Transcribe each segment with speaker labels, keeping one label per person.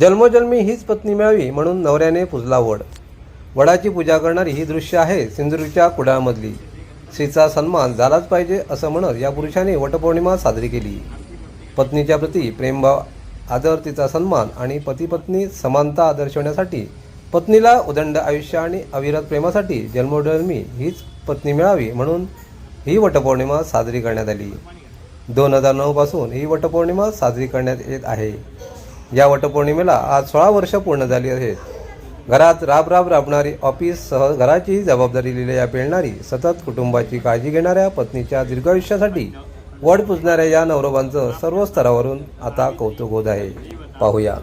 Speaker 1: जन्मोजन्मी हीच पत्नी मिळावी म्हणून नवऱ्याने पुजला वड. वडाची पूजा करणारी ही दृश्य आहे सिंधुदुर्गच्या कुडाळमधली. स्त्रीचा सन्मान झालाच पाहिजे असं म्हणत या पुरुषाने वटपौर्णिमा साजरी केली. पत्नीच्या प्रती प्रेमभाव आदर तिचा सन्मान आणि पतीपत्नी समानता दर्शवण्यासाठी पत्नीला उदंड आयुष्य आणि अविरत प्रेमासाठी जन्मोजन्मी हीच पत्नी मिळावी म्हणून ही वटपौर्णिमा साजरी करण्यात आली. दोन हजार नऊपासून ही वटपौर्णिमा साजरी करण्यात येत आहे. या वटपौर्णिमेला आज सोळा वर्ष पूर्ण झाली आहेत. घरात राब राब राबणारी ऑफिससह घराचीही जबाबदारी लिहिल्या पेलणारी सतत कुटुंबाची काळजी घेणाऱ्या पत्नीच्या दीर्घायुष्यासाठी वड पुजणाऱ्या या नवरोबांचं सर्व स्तरावरून आता कौतुक होत आहे. पाहूया.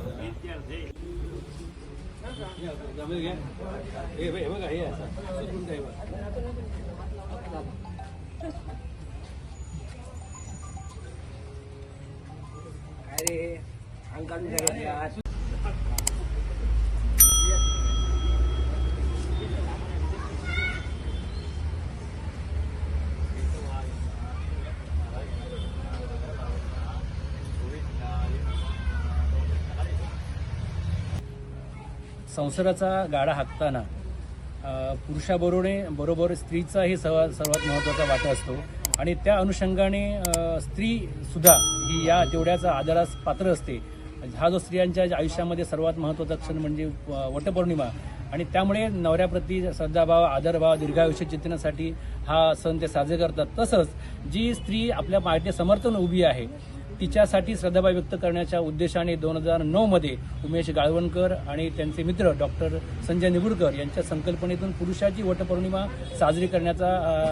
Speaker 2: संसाराचा गाडा हाकताना अ, पुरुषाबरोबरे बरोबर स्त्रीचाही सर्वात सर्वात महत्त्वाचा वाटा असतो. आणि त्या अनुषंगाने स्त्रीसुद्धा ही या तेवढ्याचा आदरास पात्र असते. हा जो स्त्रियांच्या आयुष्यामध्ये सर्वात महत्त्वाचा क्षण म्हणजे वटपौर्णिमा. आणि त्यामुळे नवऱ्याप्रती श्रद्धाभाव आदरभाव दीर्घायुष्य चिंतनासाठी हा सण ते साजरे करतात. तसंच जी स्त्री आपल्या पार्टी समर्थन उभी आहे तिच्यासाठी श्रद्धाभाव व्यक्त करण्याच्या उद्देशाने दोन हजार नऊमध्ये उमेश गाळवणकर आणि त्यांचे मित्र डॉक्टर संजय निगुडकर यांच्या संकल्पनेतून पुरुषाची वटपौर्णिमा साजरी करण्याचा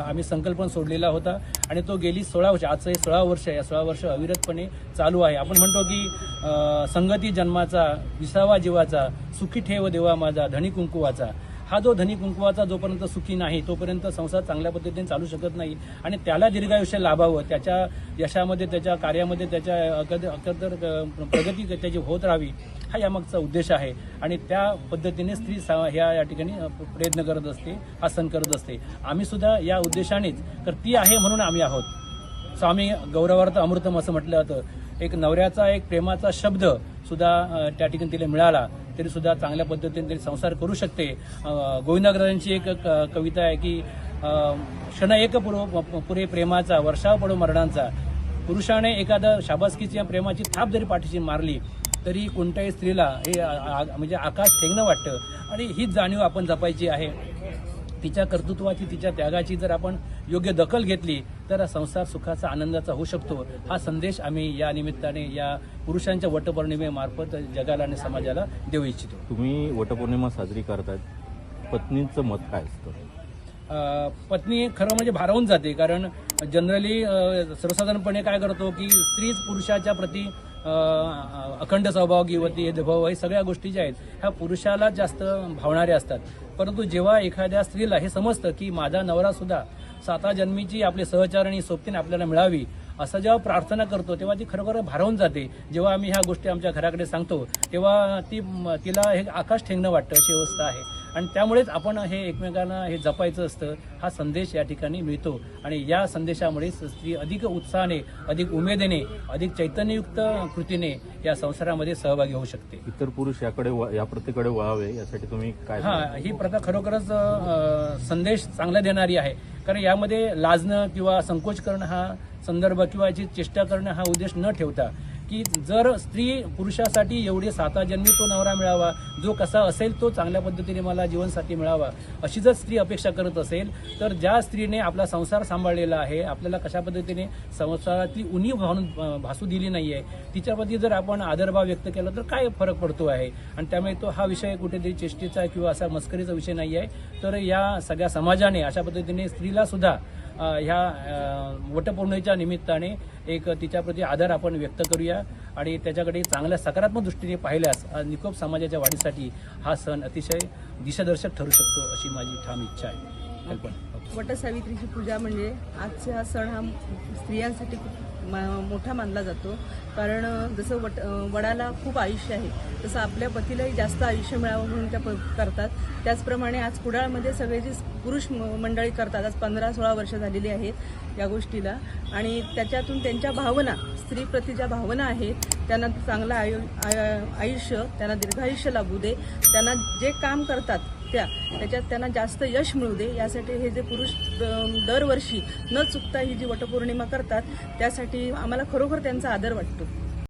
Speaker 2: आम्ही संकल्पना सोडलेला होता. आणि तो गेली सोळा वर्ष आजचं हे सोळा वर्ष या सोळा वर्ष अविरतपणे चालू आहे. आपण म्हणतो की संगती जन्माचा विसावा जीवाचा सुखी ठेव देवा माझा धनी कुंकुवाचा. हा जो धनी कुंकुवाचा जोपर्यंत सुखी नाही तोपर्यंत संसार चांगल्या पद्धतीने चालू शकत नाही. आणि त्याला दीर्घायुष्य लाभावं त्याच्या यशामध्ये त्याच्या कार्यामध्ये त्याच्या अकदर प्रगती त्याची होत राहावी हा यामागचा उद्देश आहे. आणि त्या पद्धतीने स्त्री सा- ह्या या ठिकाणी प्रयत्न करत असते हा सण करत असते. आम्ही सुद्धा या उद्देशानेच तर ती आहे म्हणून आम्ही आहोत. स्वामी गौरवार्थ अमृतम असं म्हटलं जातं. एक नवऱ्याचा एक प्रेमाचा शब्द सुद्धा त्या ठिकाणी तिला मिळाला तरी सुद्धा चांगल्या पद्धतीने तरी संसार करू शकते. गोविंदाग्रजांची एक क- कविता आहे की क्षण एक पुरो पुरे प्रेमाचा वर्षाव पडो मरणांचा. पुरुषाने एखादा शाबासकीची या प्रेमाची थाप जरी पाठीशी मारली तरी कोणत्याही स्त्रीला हे आ- म्हणजे आकाश ठेंगणं वाटतं. आणि हीच जाणीव आपण जपायची आहे. तिच्या कर्तृत्वाची तिच्या त्यागाची जर आपण योग्य दखल घेतली तर संसार सुखाचा आनंदाचा होऊ शकतो. हा संदेश आम्ही या निमित्ताने या पुरुषांच्या वटपौर्णिमेमार्फत जगाला आणि समाजाला देऊ इच्छितो.
Speaker 3: तुम्ही वटपौर्णिमा साजरी करतायत. पत्नीचं मत काय असतं?
Speaker 2: पत्नी खरं म्हणजे भारावून जाते. कारण जनरली सर्वसाधारणपणे काय करतो की स्त्रीच पुरुषाच्या प्रती अखंड सहभागी होती भाव हे सगळ्या गोष्टी ज्या आहेत ह्या पुरुषाला जास्त भावणाऱ्या असतात. परंतु जेव्हा एखाद्या स्त्रीला हे समजतं की माझा नवरा सुद्धा साता जन्मीची आपले सहचारणी सोबतीने आपल्याला मिळावी असं जेव्हा प्रार्थना करतो तेव्हा ती खरोखर भारावून जाते. जेव्हा आम्ही ह्या गोष्टी आमच्या घराकडे सांगतो तेव्हा ती तिला हे आकाश ठेंगणं वाटतं अशी अवस्था आहे. आणि त्यामुळेच आपण हे एकमेकांना हे जपायचं असतं हा संदेश या ठिकाणी मिळतो. आणि या संदेशामुळे स्त्री अधिक उत्साहाने अधिक उमेदीने अधिक चैतन्ययुक्त कृतीने या संसारामध्ये सहभागी होऊ शकते.
Speaker 3: इतर पुरुष याकडे या प्रत्येकडे वळावे यासाठी तुम्ही काय
Speaker 2: हा ही प्रथा खरोखरच संदेश चांगला देणारी आहे. कारण यामध्ये लाजणं किंवा संकोच करणं हा संदर्भ किंवा याची चेष्टा करणं हा उद्देश न ठेवता की जर स्त्री पुरुषासाठी एवढे साता जन्मी तो नवरा मिळावा जो कसा असेल तो चांगल्या पद्धतीने मला जीवनसाथी मिळावा अशी जर स्त्री अपेक्षा करत असेल तर ज्या स्त्रीने आपला संसार सांभाळलेला आहे आपल्याला कशा पद्धतीने संसारातली उणीव भावून भासू दिली नाही आहे तिच्याप्रती जर आपण आदरभाव व्यक्त केला तर काय फरक पडतो आहे? आणि त्यामुळे तो हा विषय कुठेतरी चेष्टेचा किंवा असा मस्करीचा विषय नाही आहे तर या सगळ्या समाजाने अशा पद्धतीने स्त्रीला सुद्धा ह्या वटपौर्णिमेच्या निमित्ताने एक तिच्याप्रती आदर आपण व्यक्त करूया आणि त्याच्याकडे चांगल्या सकारात्मक दृष्टीने पाहिल्यास निकोप समाजाच्या वाढीसाठी हा सण अतिशय दिशादर्शक ठरू शकतो अशी माझी ठाम इच्छा आहे.
Speaker 4: वटसावित्रीची पूजा म्हणजे आजचा हा सण हा स्त्रियांसाठी खूप मोठा मानला जातो. कारण जसं वट वडाला खूप आयुष्य आहे तसं आपल्या पतीलाही जास्त आयुष्य मिळावं म्हणून त्या प- करतात. त्याचप्रमाणे आज कुडाळमध्ये सगळे जे पुरुष मंडळी करतात आज पंधरा सोळा वर्ष झालेली आहेत या गोष्टीला. आणि त्याच्यातून त्यांच्या भावना स्त्रीप्रती ज्या भावना आहेत त्यांना चांगलं आयु आय- आयुष्य त्यांना दीर्घायुष्य लाभू दे. त्यांना जे काम करतात त्या त्याच्यात त्यांना जास्त यश मिळू दे. यासाठी हे जे पुरुष दरवर्षी न चुकता ही जी वटपौर्णिमा करतात त्यासाठी आम्हाला खरोखर त्यांचा आदर वाटतो.